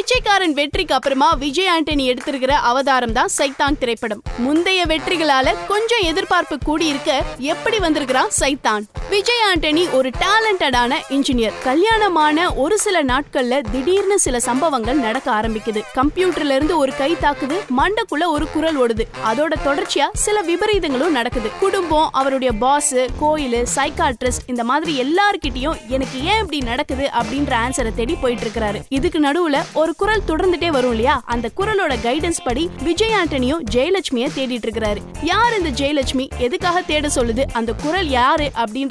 பிச்சைக்காரன் வெற்றிக்கு அப்புறமா விஜய் ஆண்டனி எடுத்திருக்கிற அவதாரம் தான் சைத்தான் திரைப்படம். முந்தைய வெற்றிகளால கொஞ்சம் எதிர்பார்ப்பு கூடியிருக்க எப்படி வந்திருக்கிறான் சைத்தான்? விஜய் ஆண்டனி ஒரு டேலண்டடான இன்ஜினியர். கல்யாணமான ஒரு சில நாட்கள்ல திடீர்னு சில சம்பவங்கள் நடக்க ஆரம்பிக்குது. கம்ப்யூட்டர்ல இருந்து ஒரு கை தாக்குது மண்டக்குள்ள ஒரு குரல் ஓடுது. அதோட தொடர்ச்சியா சில விபரீதங்களும் நடக்குது. குடும்பம் அவருடைய பாஸ் கோயில் சைக்காட்ரிஸ்ட் இந்த மாதிரி எல்லார்கிட்டயும் எனக்கு ஏன் இப்படி நடக்குது அப்படின்ற ஆன்சரை தேடி போயிட்டு இருக்கிறாரு இதுக்கு நடுவுல ஒரு குரல் தொடர்ந்துட்டே வரும் இல்லையா? அந்த குரலோட கைடன்ஸ் படி விஜய் ஆண்டனியும் ஜெயலட்சுமிய தேடிட்டு இருக்கிறாரு யார் இந்த ஜெயலட்சுமி? எதுக்காக தேட சொல்லுது? அந்த குரல் யாரு?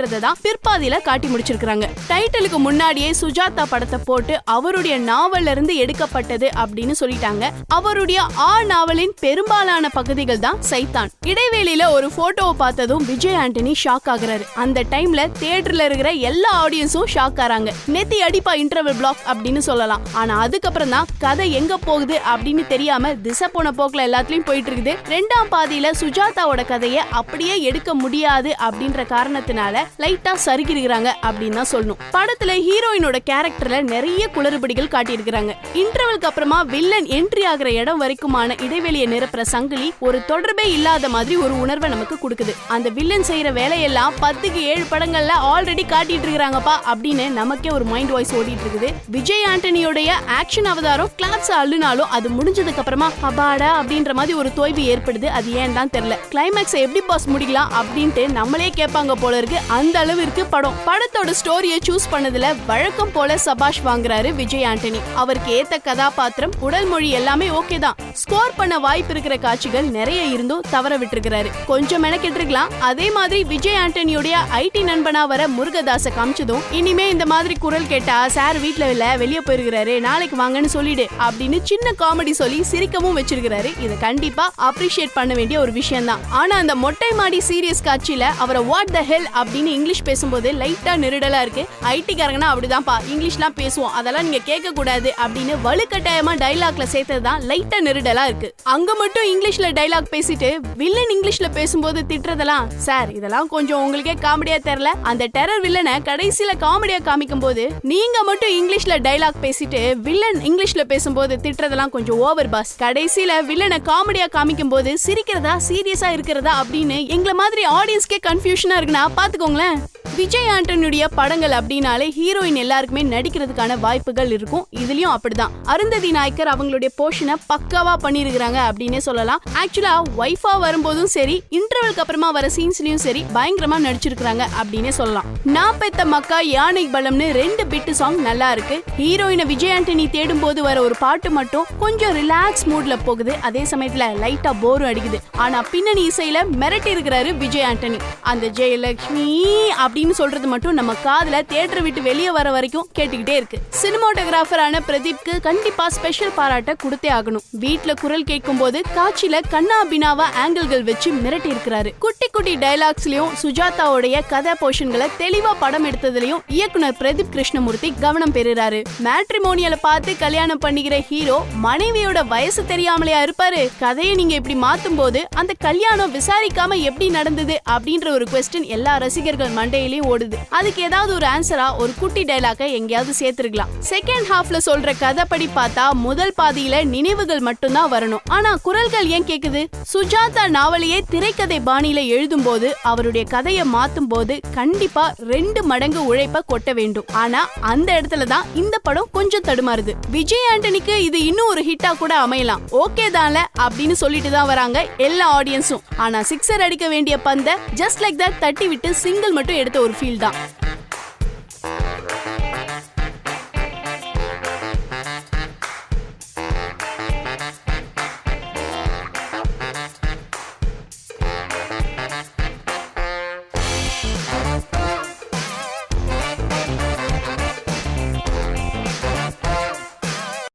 அப்படிங்கறத தான் பிற்பாதியில காட்டி முடிச்சிருக்காங்க டைட்டிலுக்கு முன்னாடியே சுஜாதா படத்தை போட்டு அவருடைய நாவல்ல இருந்து எடுக்கப்பட்டது அப்படின்னு சொல்லிட்டாங்க. அவருடைய ஆ நாவலின் பெரும்பாலான பகுதிகள் தான் சைத்தான். இடைவேளையில ஒரு போட்டோவை பார்த்ததும் விஜய் ஆண்டனி ஷாக் ஆகுறாரு. அந்த டைம்ல தியேட்டர்ல இருக்கிற எல்லா ஆடியன்ஸும் ஷாக் ஆறாங்க. நெத்தி அடிப்பா இன்டர்வல் பிளாக் அப்படின்னு சொல்லலாம். ஆனா அதுக்கப்புறம் தான் கதை எங்க போகுது அப்படின்னு தெரியாம திசை போன போக்குல எல்லாத்துலயும் போயிட்டு இருக்குது ரெண்டாம் பாதியில சுஜாதாவோட கதையை அப்படியே எடுக்க முடியாது அப்படின்ற காரணத்தினால லைட்டா சறுக்கிருக்கிறாங்க அப்படின்னு தான் சொல்லணும். படத்துல ஹீரோயினோட கேரக்டர்ல நிறைய குளறுபடிகள் காட்டியிருக்கிறாங்க. இன்டர்வலுக்கு அப்புறமா வில்லன் என்ட்ரி ஆகிற இடம் வரைக்குமான இடைவெளியை நிரப்புற சங்கிலி ஒரு தொடர்பே இல்லாத மாதிரி ஒரு உணர்வை நமக்கு கொடுக்குது. அந்த வில்லன் செய்யற வேலையெல்லாம் பத்துக்கு ஏழு படங்கள்ல ஆல்ரெடி காட்டிட்டு இருக்காங்கப்பா அப்படின்னு நமக்கே ஒரு மைண்ட் வாய்ஸ் ஓடிட்டு இருக்குது விஜய் ஆண்டனியோடைய ஆக்ஷன் அவதாரம் கிளாப்ஸ் அள்ளுனாலும் அது முடிஞ்சதுக்கு அப்புறமா அபாடா அப்படின்ற மாதிரி ஒரு தோய்வு ஏற்படுது. அது ஏன் தான் தெரியல. கிளைமேக்ஸ் எப்படி பாஸ் முடிக்கலாம் அப்படின்ட்டு நம்மளே கேட்பாங்க போல இருக்கு. அந்த அளவிற்கு படம். படத்தோட ஸ்டோரியை சூஸ் பண்ணதுல வழக்கம் போல சபாஷ் வாங்குறாரு விஜய் ஆண்டனி. அவருக்கு ஏத்த கதாபாத்திரம் உடல் மொழி எல்லாமே ஓகே தான். ஸ்கோர் பண்ண வாய்ப்பு இருக்கிற காட்சிகள் நிறைய இருந்தும் தவற விட்டுருக்கிறாரு. கொஞ்சம் மெனக்கெட்டிருக்கலாம். அதே மாதிரி விஜய் ஆண்டனியுடைய ஐடி நண்பனா வர முருகதாச காமிச்சதும் இனிமே இந்த மாதிரி குரல் கேட்டா சார் வீட்ல இல்ல வெளியே போயிருக்கிறாரு நாளைக்கு வாங்கன்னு சொல்லிடு அப்படின்னு சின்ன காமெடி சொல்லி சிரிக்கவும் வச்சிருக்கிறாரு. இதை கண்டிப்பா அப்ரிஷியேட் பண்ண வேண்டிய ஒரு விஷயம் தான் ஆனா அந்த மொட்டை மாடி சீரியஸ் காட்சியில அவரை வாட் த ஹெல் அப்படின்னு இங்கிலீஷ் பேசும்போது லைட்டா நெருடலா இருக்கு. ஐடிக்காரங்கன்னா அப்படிதான்ப்பா. இங்கிலீஷ்லாம் பேசுவோம். அதெல்லாம் நீங்க கேட்க கூடாது அப்படின்னு வலுக்கட்டாயமா டைலாக்ல சேர்த்தது தான் லைட்டா நெருடலா இருக்கு. அங்க மட்டும் இங்கிலீஷ்ல டைலாக் பேசிட்டு வில்லன் இங்கிலீஷ்ல பேசும்போது திட்டுறதெல்லாம் சார் இதெல்லாம் கொஞ்சம் உங்களுக்கே காமெடியா தெரியல. அந்த டெரர் வில்லனை கடைசியில காமெடியா காமிக்கும் போது நீங்க மட்டும் இங்கிலீஷ்ல டைலாக் பேசிட்டு வில்லன் இங்கிலீஷ்ல பேசும்போது திட்டுறதெல்லாம் கொஞ்சம் ஓவர் பாஸ் கடைசியில வில்லனை காமெடியா காமிக்கும் போது சிரிக்கிறதா சீரியஸா இருக்கிறதா அப்படின்னு எங்களை மாதிரி ஆடியன்ஸ்க்கே கன்ஃபியூஷனா இருக்குன்னா விஜய் ஆண்டனுடைய படங்கள் அப்படின்னாலே ஹீரோயின் எல்லாருக்குமே நடிக்கிறதுக்கான வாய்ப்புகள் இருக்கும். இதுலயும் அப்படிதான். அருந்ததி நாயக்கர் அவங்களுடைய போர்ஷனை பக்காவா பண்ணிருக்கிறாங்க அப்படின்னே சொல்லலாம். ஆக்சுவலா ஒய்ஃபா வரும்போதும் சரி இன்டர்வலுக்கு அப்புறமா வர சீன்ஸ்லயும் சரி பயங்கரமா நடிச்சிருக்கிறாங்க அப்படின்னே சொல்லலாம். நான் பெத்த மக்கா யானை பலம்னு ரெண்டு பிட்டு சாங் நல்லா இருக்கு. ஹீரோயினை விஜய் ஆண்டனி தேடும் போது வர ஒரு பாட்டு மட்டும் கொஞ்சம் ரிலாக்ஸ் மூட்ல போகுது. அதே சமயத்துல லைட்டா போரும் அடிக்குது. ஆனா பின்னணி இசையில மிரட்டி இருக்கிறாரு விஜய் ஆண்டனி. அந்த ஜெயலட்சுமி அப்படின்னு சொல்றது மட்டும் நம்ம காதுல தியேட்டர் விட்டு வெளியே வர வரைக்கும் கேட்டுக்கிட்டே இருக்கு. சினிமாட்டோகிராஃபரான பிரதீப்க்கு கண்டிப்பா ஸ்பெஷல் பாராட்ட கொடுத்தே ஆகணும். வீட்ல குரல் கேட்கும் போது காட்சியில கண்ணா பினாவா ஆங்கிள்கள் வச்சு மிரட்டி இருக்கிறாரு. குட்டி குட்டி டைலாக்ஸ்லயும் சுஜாதாவுடைய கதை போர்ஷன்களை தெளிவா படம் எடுத்ததுலயும் இயக்குனர் பிரதீப் கிருஷ்ணமூர்த்தி கவனம் பெறுறாரு. மேட்ரிமோனியல பார்த்து கல்யாணம் பண்ணிக்கிற ஹீரோ மனைவியோட வயசு தெரியாமலையா இருப்பாரு? கதையை நீங்க இப்படி மாத்தும் போது அந்த கல்யாணம் விசாரிக்காம எப்படி நடந்தது அப்படின்ற ஒரு கொஸ்டின் எல்லா ரசிகர்கள் மண்டையிலயும் ஓடுது. அதுக்கு ஏதாவது ஒரு ஆன்சரா ஒரு குட்டி டைலாக எங்கேயாவது சேர்த்திருக்கலாம். செகண்ட் ஹாஃப்ல சொல்ற கதைப்படி பார்த்தா முதல் பாதியில நினைவுகள் மட்டும்தான் வரணும். ஆனா குரல்கள் ஏன் கேக்குது? சுஜாதா நாவலையே திரைக்கதை பாணியில எழுதும் போது அவருடைய கதையை மாத்தும் போது கண்டிப்பா ரெண்டு மடங்கு உழைப்ப கொட்ட வேண்டும். ஆனா அந்த இடத்துல தான் இந்த படம் கொஞ்சம் தடுமாறுது. விஜய் ஆண்டனிக்கு இது இன்னும் ஒரு ஹிட்டா கூட அமையலாம். ஓகே தான்ல அப்படின்னு சொல்லிட்டு தான் வராங்க எல்லா ஆடியன்ஸும் ஆனா சிக்ஸர் அடிக்க வேண்டிய பந்த ஜஸ்ட் லைக் தட் தட்டி விட்டு சிங்கிள் மட்டும் எடுத்த ஒரு ஃபீல் தான்.